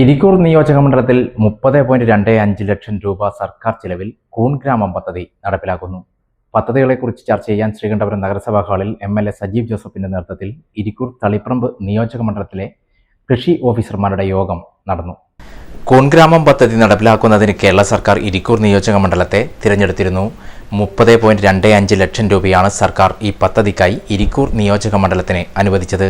ഇരിക്കൂർ നിയോജക മണ്ഡലത്തിൽ മുപ്പത് പോയിന്റ് രണ്ട് അഞ്ച് ലക്ഷം രൂപ സർക്കാർ ചിലവിൽ കൂൺ ഗ്രാമം പദ്ധതി നടപ്പിലാക്കുന്നു. പദ്ധതികളെക്കുറിച്ച് ചർച്ച ചെയ്യാൻ ശ്രീകണ്ഠപുരം നഗരസഭാ ഹാളിൽ എം എൽ എ സജീവ് ജോസഫിന്റെ നേതൃത്വത്തിൽ ഇരിക്കൂർ തളിപ്പറമ്പ് നിയോജക മണ്ഡലത്തിലെ കൃഷി ഓഫീസർമാരുടെ യോഗം നടന്നു. കൂൺഗ്രാമം പദ്ധതി നടപ്പിലാക്കുന്നതിന് കേരള സർക്കാർ ഇരിക്കൂർ നിയോജക മണ്ഡലത്തെ തിരഞ്ഞെടുത്തിരുന്നു. മുപ്പത് പോയിന്റ് രണ്ട് അഞ്ച് ലക്ഷം രൂപയാണ് സർക്കാർ ഈ പദ്ധതിക്കായി ഇരിക്കൂർ നിയോജക മണ്ഡലത്തിന് അനുവദിച്ചത്.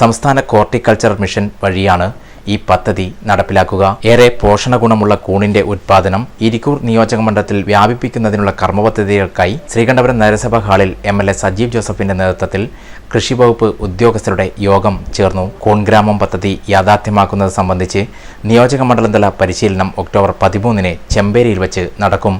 സംസ്ഥാന കോർട്ടിക്കൾച്ചർ മിഷൻ വഴിയാണ് ഈ പദ്ധതി നടപ്പിലാക്കുക. ഏറെ പോഷണ ഗുണമുള്ള കൂണിന്റെ ഉത്പാദനം ഇരിക്കൂർ നിയോജക മണ്ഡലത്തിൽ വ്യാപിപ്പിക്കുന്നതിനുള്ള കർമ്മപദ്ധതികൾക്കായി ശ്രീകണ്ഠപുരം നഗരസഭാ ഹാളിൽ എം എൽ എ സജീവ് ജോസഫിന്റെ നേതൃത്വത്തിൽ കൃഷി വകുപ്പ് ഉദ്യോഗസ്ഥരുടെ യോഗം ചേർന്നു. കൂൺഗ്രാമം പദ്ധതി യാഥാർത്ഥ്യമാക്കുന്നത് സംബന്ധിച്ച് നിയോജക മണ്ഡലം തല പരിശീലനം ഒക്ടോബർ പതിമൂന്നിന് ചെമ്പേരിയിൽ വെച്ച് നടക്കും.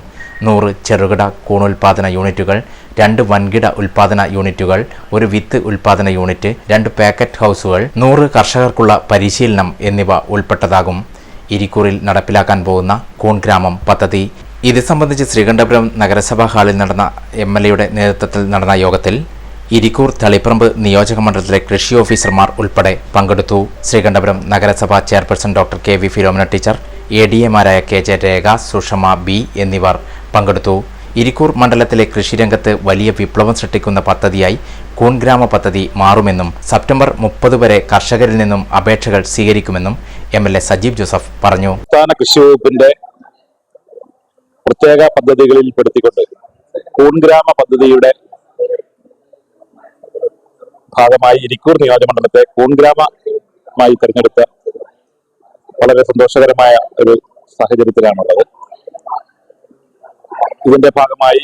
നൂറ് ചെറുകിട കൂണുൽപാദന യൂണിറ്റുകൾ രണ്ട് വൻകിട ഉൽപാദന യൂണിറ്റുകൾ ഒരു വിത്ത് ഉൽപാദന യൂണിറ്റ് രണ്ട് പാക്കറ്റ് ഹൗസുകൾ നൂറ് കർഷകർക്കുള്ള പരിശീലനം എന്നിവ ഉൾപ്പെട്ടതാകും. ഇരിക്കൂറിൽ നടപ്പിലാക്കാൻ പോകുന്ന കൂൺഗ്രാമം പദ്ധതി. ഇത് സംബന്ധിച്ച് ശ്രീകണ്ഠപുരം നഗരസഭാ ഹാളിൽ നടന്ന എം എൽ എയുടെ നേതൃത്വത്തിൽ നടന്ന യോഗത്തിൽ ഇരിക്കൂർ തളിപ്പറമ്പ് നിയോജക മണ്ഡലത്തിലെ കൃഷി ഓഫീസർമാർ ഉൾപ്പെടെ പങ്കെടുത്തു. ശ്രീകണ്ഠപുരം നഗരസഭാ chairperson doctor K V Philomina teacher A D എമാരായ K J Rekha Sushama B എന്നിവർ പങ്കെടുത്തു. ഇരിക്കൂർ മണ്ഡലത്തിലെ കൃഷിരംഗത്ത് വലിയ വിപ്ലവം സൃഷ്ടിക്കുന്ന പദ്ധതിയായി കൂൺഗ്രാമ പദ്ധതി മാറുമെന്നും സെപ്റ്റംബർ മുപ്പത് വരെ കർഷകരിൽ നിന്നും അപേക്ഷകൾ സ്വീകരിക്കുമെന്നും M L A Sajeev Joseph പറഞ്ഞു. കൃഷി വകുപ്പിന്റെ പ്രത്യേക പദ്ധതികളിൽ പെടുത്തിക്കൊണ്ട് കൂൺഗ്രാമ പദ്ധതിയുടെ ഭാഗമായി ഇരിക്കൂർ നിയോജകമണ്ഡലത്തെ കൂൺഗ്രാമമായി തിരഞ്ഞെടുത്ത വളരെ സന്തോഷകരമായ ഒരു സാഹചര്യത്തിലാണുള്ളത്. ഇതിന്റെ ഭാഗമായി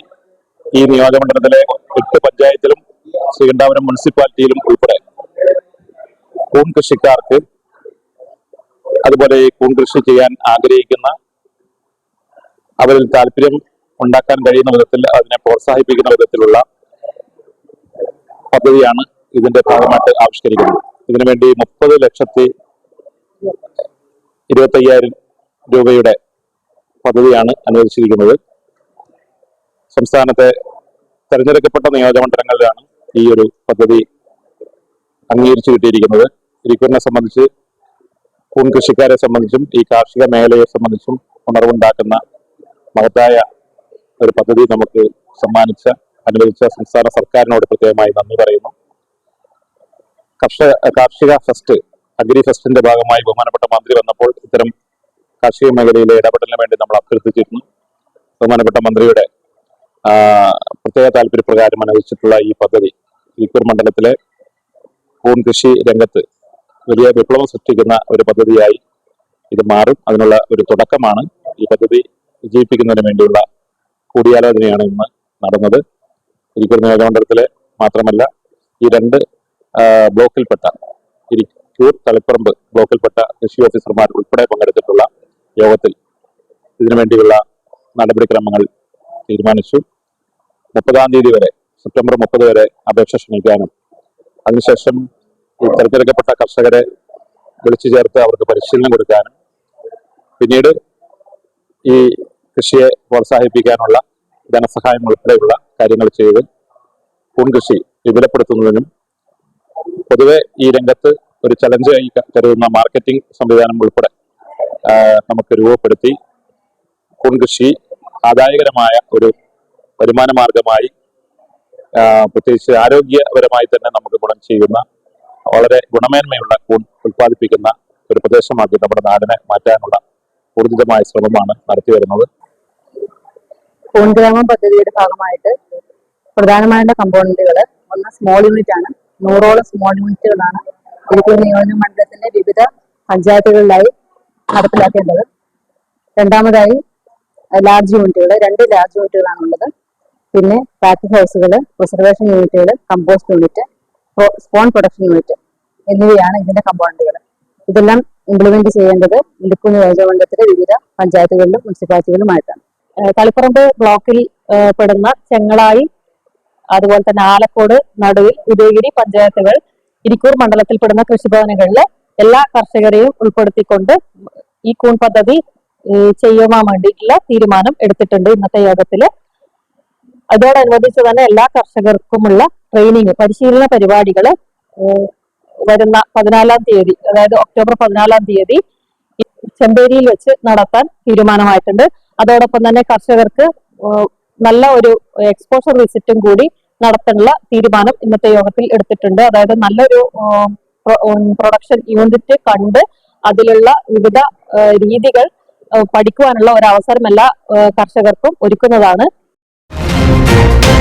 ഈ നിയോജകമണ്ഡലത്തിലെ എട്ട് പഞ്ചായത്തിലും ശ്രീകണ്ഠാപുരം മുനിസിപ്പാലിറ്റിയിലും ഉൾപ്പെടെ കൂൺ കൃഷിക്കാർക്ക് അതുപോലെ കൂൺ കൃഷി ചെയ്യാൻ ആഗ്രഹിക്കുന്ന അവരിൽ താല്പര്യം ഉണ്ടാക്കാൻ കഴിയുന്ന വിധത്തിൽ അതിനെ പ്രോത്സാഹിപ്പിക്കുന്ന വിധത്തിലുള്ള പദ്ധതിയാണ് ഇതിന്റെ ഭാഗമായിട്ട് ആവിഷ്കരിക്കുന്നത്. ഇതിനുവേണ്ടി മുപ്പത് ലക്ഷത്തി ഇരുപത്തി അയ്യായിരം രൂപയുടെ പദ്ധതിയാണ് അനുവദിച്ചിരിക്കുന്നത്. സംസ്ഥാനത്തെ തെരഞ്ഞെടുക്കപ്പെട്ട നിയോജകമണ്ഡലങ്ങളിലാണ് ഈ ഒരു പദ്ധതി അംഗീകരിച്ചു കിട്ടിയിരിക്കുന്നത്. ഇരിക്കൂറിനെ സംബന്ധിച്ച് കൂൺ കൃഷിക്കാരെ സംബന്ധിച്ചും ഈ കാർഷിക മേഖലയെ സംബന്ധിച്ചും ഉണർവുണ്ടാക്കുന്ന മഹത്തായ ഒരു പദ്ധതി നമുക്ക് സമ്മാനിച്ച അനുവദിച്ച സംസ്ഥാന സർക്കാരിനോട് പ്രത്യേകമായി നന്ദി പറയുന്നു. കർഷക കാർഷിക ഫെസ്റ്റ് അഗ്രി ഫെസ്റ്റിന്റെ ഭാഗമായി ബഹുമാനപ്പെട്ട മന്ത്രി വന്നപ്പോൾ ഇത്തരം കാർഷിക മേഖലയിലെ ഇടപെടലിന് വേണ്ടി നമ്മൾ അഭ്യർത്ഥിച്ചിരുന്നു. ബഹുമാനപ്പെട്ട മന്ത്രിയുടെ പ്രത്യേക താല്പര്യപ്രകാരം അനുവദിച്ചിട്ടുള്ള ഈ പദ്ധതി ഇരിക്കൂർ മണ്ഡലത്തിലെ കൂൺ കൃഷി രംഗത്ത് വലിയ വിപ്ലവം സൃഷ്ടിക്കുന്ന ഒരു പദ്ധതിയായി ഇത് മാറും. അതിനുള്ള ഒരു തുടക്കമാണ് ഈ പദ്ധതി വിജയിപ്പിക്കുന്നതിന് വേണ്ടിയുള്ള കൂടിയാലോചനയാണ് ഇന്ന് നടന്നത്. ഇരിക്കൂർ നിയോജകമണ്ഡലത്തിലെ മാത്രമല്ല ഈ രണ്ട് ബ്ലോക്കിൽപ്പെട്ട ഇരിക്കൂർ തളിപ്പറമ്പ് ബ്ലോക്കിൽപ്പെട്ട കൃഷി ഓഫീസർമാർ ഉൾപ്പെടെ പങ്കെടുത്തിട്ടുള്ള യോഗത്തിൽ ഇതിനുവേണ്ടിയുള്ള നടപടിക്രമങ്ങൾ തീരുമാനിച്ചു. മുപ്പതാം തീയതി വരെ സെപ്റ്റംബർ മുപ്പത് വരെ അപേക്ഷ ക്ഷണിക്കാനും. അതിനുശേഷം തെരഞ്ഞെടുക്കപ്പെട്ട കർഷകരെ വിളിച്ചു ചേർത്ത് അവർക്ക് പരിശീലനം കൊടുക്കാനും. പിന്നീട് ഈ കൃഷിയെ പ്രോത്സാഹിപ്പിക്കാനുള്ള ധനസഹായം ഉൾപ്പെടെയുള്ള കാര്യങ്ങൾ ചെയ്ത് പൂൺകൃഷി വിപുലപ്പെടുത്തുന്നതിനും പൊതുവെ ഈ രംഗത്ത് ഒരു ചലഞ്ചായി കരുതുന്ന മാർക്കറ്റിംഗ് സംവിധാനം ഉൾപ്പെടെ നമുക്ക് രൂപപ്പെടുത്തി പൂൺകൃഷി ആദായകരമായ ഒരു വരുമാന മാർഗമായി പ്രത്യേകിച്ച് ആരോഗ്യപരമായി തന്നെ നമുക്ക് ഗുണം ചെയ്യുന്ന വളരെ ഗുണമേന്മയുള്ള കൂൺ ഉൽപ്പാദിപ്പിക്കുന്ന ഒരു പ്രദേശമാക്കി നമ്മുടെ നാടിനെ മാറ്റാനുള്ള ഊർജിതമായ ശ്രമമാണ് നടത്തി വരുന്നത്. കൂൺഗ്രാമം പദ്ധതിയുടെ ഭാഗമായിട്ട് പ്രധാനമായിട്ട് കമ്പോണന്റുകൾ ഒന്ന് സ്മോൾ യൂണിറ്റ് ആണ്. നൂറോളം സ്മോൾ യൂണിറ്റുകളാണ് ഇടുക്കി നിയോജക മണ്ഡലത്തിന്റെ വിവിധ പഞ്ചായത്തുകളിലായി നടപ്പിലാക്കേണ്ടത്. രണ്ടാമതായി ലാർജ് യൂണിറ്റുകൾ രണ്ട് ലാർജ് യൂണിറ്റുകളാണ് ഉള്ളത്. പിന്നെ പാക്ക് ഹൗസുകൾ റിസർവേഷൻ യൂണിറ്റുകൾ compost unit spawn production unit എന്നിവയാണ് ഇതിന്റെ കമ്പോണന്റുകൾ ഇതെല്ലാം ഇംപ്ലിമെന്റ് ചെയ്യേണ്ടത് ഇടുക്കി നിയോജകമണ്ഡലത്തിലെ വിവിധ പഞ്ചായത്തുകളിലും മുനിസിപ്പാലിറ്റികളിലുമായിട്ടാണ്. തളിപ്പറമ്പ് ബ്ലോക്കിൽ പെടുന്ന ചെങ്ങളായി അതുപോലെ തന്നെ ആലക്കോട് നടുവിൽ ഉദയഗിരി പഞ്ചായത്തുകൾ ഇരിക്കൂർ മണ്ഡലത്തിൽ പെടുന്ന കൃഷിഭവനുകളിലെ എല്ലാ കർഷകരെയും ഉൾപ്പെടുത്തിക്കൊണ്ട് ഈ കൂൺ പദ്ധതി ചെയ്യുവാൻ വേണ്ടിയിട്ടുള്ള തീരുമാനം എടുത്തിട്ടുണ്ട് ഇന്നത്തെ യോഗത്തിൽ. അതോടനുബന്ധിച്ച് തന്നെ എല്ലാ കർഷകർക്കുമുള്ള ട്രെയിനിങ് പരിശീലന പരിപാടികൾ വരുന്ന പതിനാലാം തീയതി അതായത് ഒക്ടോബർ പതിനാലാം തീയതി ചെമ്പേരിയിൽ വെച്ച് നടത്താൻ തീരുമാനമായിട്ടുണ്ട്. അതോടൊപ്പം തന്നെ കർഷകർക്ക് നല്ല ഒരു എക്സ്പോഷർ വിസിറ്റും കൂടി നടത്താനുള്ള തീരുമാനം ഇന്നത്തെ യോഗത്തിൽ എടുത്തിട്ടുണ്ട്. അതായത് നല്ലൊരു പ്രൊഡക്ഷൻ യൂണിറ്റ് കണ്ട് അതിലുള്ള വിവിധ രീതികൾ പഠിക്കുവാനുള്ള ഒരു അവസരം എല്ലാ കർഷകർക്കും ഒരുക്കുന്നതാണ്. Thank you.